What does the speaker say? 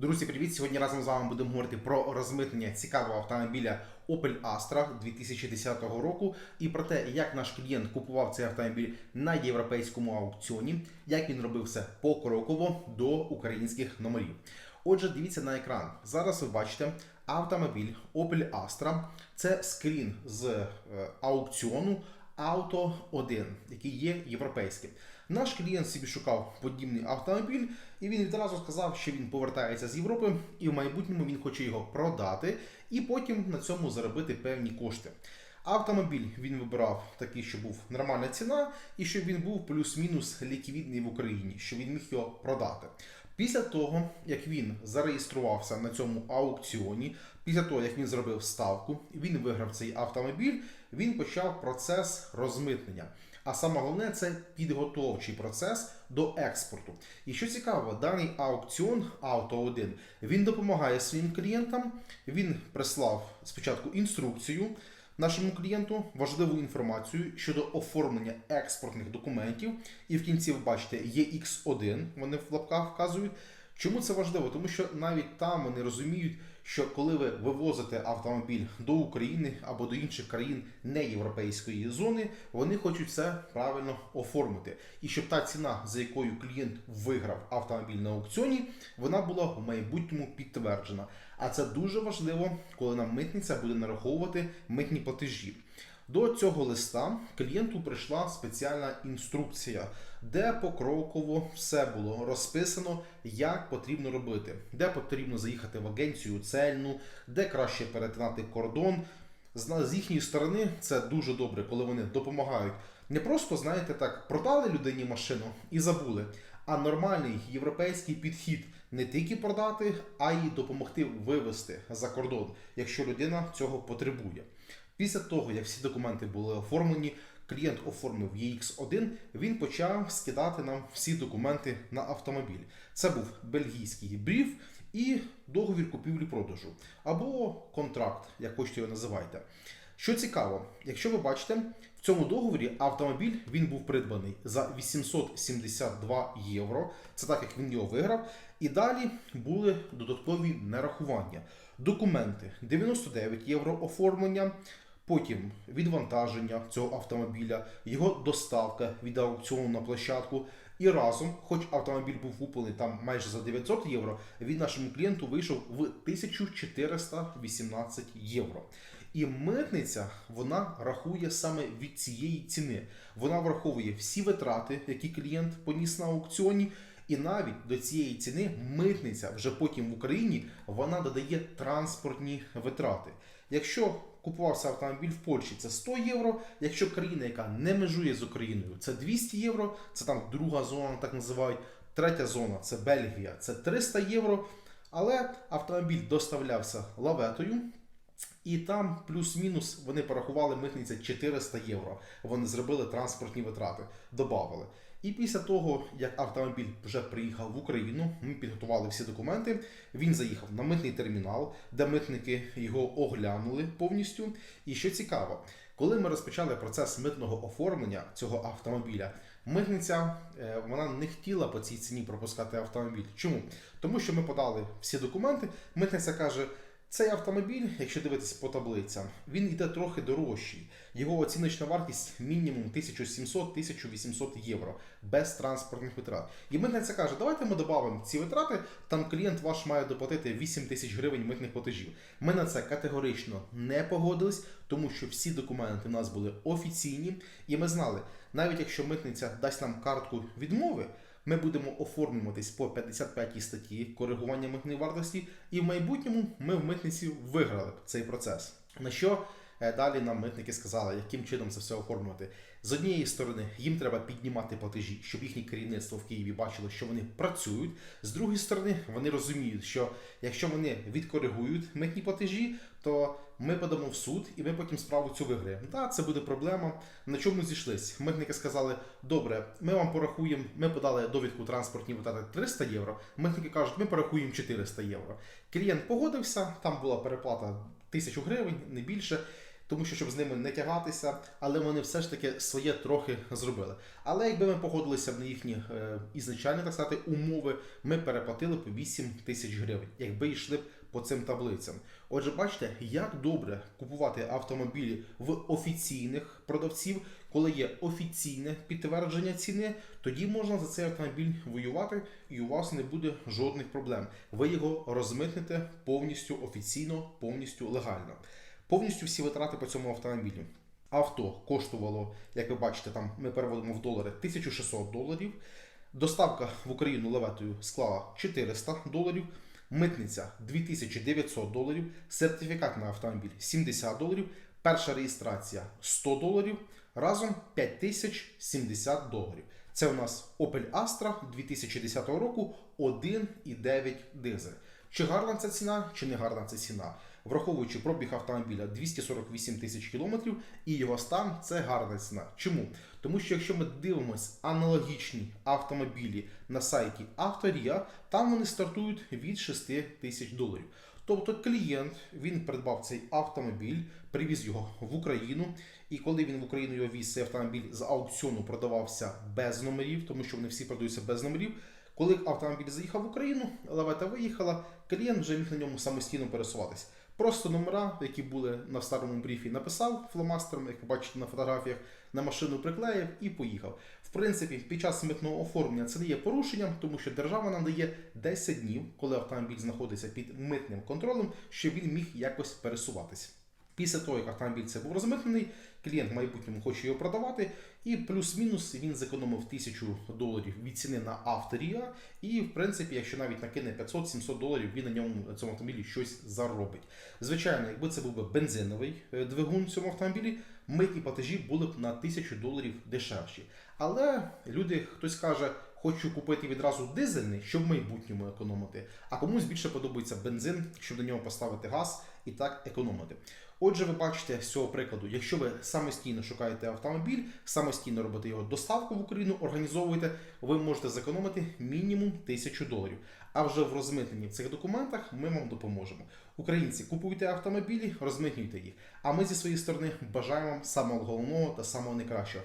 Друзі, привіт! Сьогодні разом з вами будемо говорити про розмитнення цікавого автомобіля Opel Astra 2010 року і про те, як наш клієнт купував цей автомобіль на європейському аукціоні, як він робив все покроково до українських номерів. Отже, дивіться на екран. Зараз ви бачите автомобіль Opel Astra. Це скрін з е, аукціону Auto 1, який є європейським. Наш клієнт собі шукав подібний автомобіль, і він відразу сказав, що він повертається з Європи, і в майбутньому він хоче його продати і потім на цьому заробити певні кошти. Автомобіль він вибирав такий, що був нормальна ціна, і щоб він був плюс-мінус ліквідний в Україні, що він міг його продати. Після того, як він зареєструвався на цьому аукціоні, після того, як він зробив ставку, він виграв цей автомобіль, він почав процес розмитнення. А саме головне це підготовчий процес до експорту. І що цікаво, даний аукціон Auto 1 він допомагає своїм клієнтам. Він прислав спочатку інструкцію нашому клієнту, важливу інформацію щодо оформлення експортних документів. І в кінці ви бачите EX1, вони в лапках вказують. Чому це важливо? Тому що навіть там вони розуміють, що коли ви вивозите автомобіль до України або до інших країн неєвропейської зони, вони хочуть все правильно оформити. І щоб та ціна, за якою клієнт виграв автомобіль на аукціоні, вона була в майбутньому підтверджена. А це дуже важливо, коли нам митниця буде нараховувати митні платежі. До цього листа клієнту прийшла спеціальна інструкція, де покроково все було розписано, як потрібно робити, де потрібно заїхати в агенцію цельну, де краще перетинати кордон. З їхньої сторони це дуже добре, коли вони допомагають. Не просто, знаєте, так, продали людині машину і забули, а нормальний європейський підхід не тільки продати, а й допомогти вивезти за кордон, якщо людина цього потребує. Після того, як всі документи були оформлені, клієнт оформив EX1, він почав скидати нам всі документи на автомобіль. Це був бельгійський бриф і договір купівлі-продажу або контракт, як хочете його називайте. Що цікаво, якщо ви бачите, в цьому договорі автомобіль він був придбаний за 872 євро. Це так як він його виграв. І далі були додаткові нарахування. Документи 99 євро оформлення. Потім відвантаження цього автомобіля, його доставка від аукціону на площадку. І разом, хоч автомобіль був куплений там майже за 900 євро, він нашому клієнту вийшов в 1418 євро. І митниця вона рахує саме від цієї ціни. Вона враховує всі витрати, які клієнт поніс на аукціоні. І навіть до цієї ціни митниця вже потім в Україні вона додає транспортні витрати. Якщо купувався автомобіль в Польщі, це 100 євро. Якщо країна, яка не межує з Україною, це 200 євро. Це там друга зона, так називають. Третя зона це Бельгія, це 300 євро. Але автомобіль доставлявся лаветою. І там плюс-мінус вони порахували митниця 400 євро. Вони зробили транспортні витрати, додавали. І після того, як автомобіль вже приїхав в Україну, ми підготували всі документи. Він заїхав на митний термінал, де митники його оглянули повністю. І що цікаво, коли ми розпочали процес митного оформлення цього автомобіля, митниця е, вона не хотіла по цій ціні пропускати автомобіль. Чому? Тому що ми подали всі документи. Митниця каже. Цей автомобіль, якщо дивитися по таблицям, він йде трохи дорожчий. Його оціночна вартість мінімум 1700-1800 євро без транспортних витрат. І митниця каже, давайте ми додамо ці витрати, там клієнт ваш має доплатити 8 тисяч гривень митних платежів. Ми на це категорично не погодились, тому що всі документи в нас були офіційні, і ми знали, навіть якщо митниця дасть нам картку відмови. Ми будемо оформлюватись по 55 статті коригування митної вартості, і в майбутньому ми в митниці виграли цей процес. На що е, далі нам митники сказали, яким чином це все оформлювати? З однієї сторони, їм треба піднімати платежі, щоб їхнє керівництво в Києві бачило, що вони працюють. З другої сторони, вони розуміють, що якщо вони відкоригують митні платежі, то ми подамо в суд і ми потім справу цю виграємо. Так, це буде проблема. На чому зійшлись? Митники сказали: добре, ми вам порахуємо, ми подали довідку транспортні витрати 300 євро. Митники кажуть, ми порахуємо 400 євро. Клієнт погодився, там була переплата тисячу гривень, не більше. тому що щоб з ними не тягатися, але вони все ж таки своє трохи зробили. Але якби ми погодилися на їхні е, ізначальні так сказати, умови, ми переплатили б 8 тисяч гривень, якби йшли б по цим таблицям. Отже, бачите, як добре купувати автомобілі в офіційних продавців, коли є офіційне підтвердження ціни, тоді можна за цей автомобіль воювати, і у вас не буде жодних проблем. Ви його розмитните повністю офіційно, повністю легально. Повністю всі витрати по цьому автомобілю. Авто коштувало, як ви бачите, там ми переводимо в долари 1600 доларів. Доставка в Україну леветою склала 400 доларів. Митниця 2900 доларів, сертифікат на автомобіль 70 доларів, перша реєстрація 100 доларів, разом 5070 доларів. Це у нас Opel Astra 2010 року 1,9 дизель. Чи гарна ця ціна, чи не гарна ця ціна? Враховуючи пробіг автомобіля 248 тисяч кілометрів і його стан, це гарна ціна. Чому? Тому що якщо ми дивимось аналогічні автомобілі на сайті Авторія, там вони стартують від 6 тисяч доларів. Тобто клієнт він придбав цей автомобіль, привіз його в Україну, і коли він в Україну його віз, цей автомобіль з аукціону продавався без номерів, тому що вони всі продаються без номерів. Коли автомобіль заїхав в Україну, лавета виїхала, клієнт вже міг на ньому самостійно пересуватися. Просто номера, які були на старому бріфі, написав фломастером, як ви бачите на фотографіях, на машину приклеїв і поїхав. В принципі, під час митного оформлення це не є порушенням, тому що держава надає 10 днів, коли автомобіль знаходиться під митним контролем, щоб він міг якось пересуватися. Після того, як автомобіль це був розмитнений, клієнт в майбутньому хоче його продавати, і плюс-мінус він зекономив тисячу доларів від ціни на авторія. І, в принципі, якщо навіть накине 500-700 доларів, він на ньому цьому автомобілі щось заробить. Звичайно, якби це був би бензиновий е, двигун в цьому автомобілі, митні платежі були б на тисячу доларів дешевші. Але люди, хтось каже, хочу купити відразу дизельний, щоб в майбутньому економити. А комусь більше подобається бензин, щоб до нього поставити газ і так економити. Отже, ви бачите з цього прикладу, якщо ви самостійно шукаєте автомобіль, самостійно робите його доставку в Україну, організовуєте, ви можете зекономити мінімум 1000 доларів. А вже в розмитненні цих документах ми вам допоможемо. Українці, купуйте автомобілі, розмитнюйте їх. А ми зі своєї сторони бажаємо вам самого головного та самого найкращого.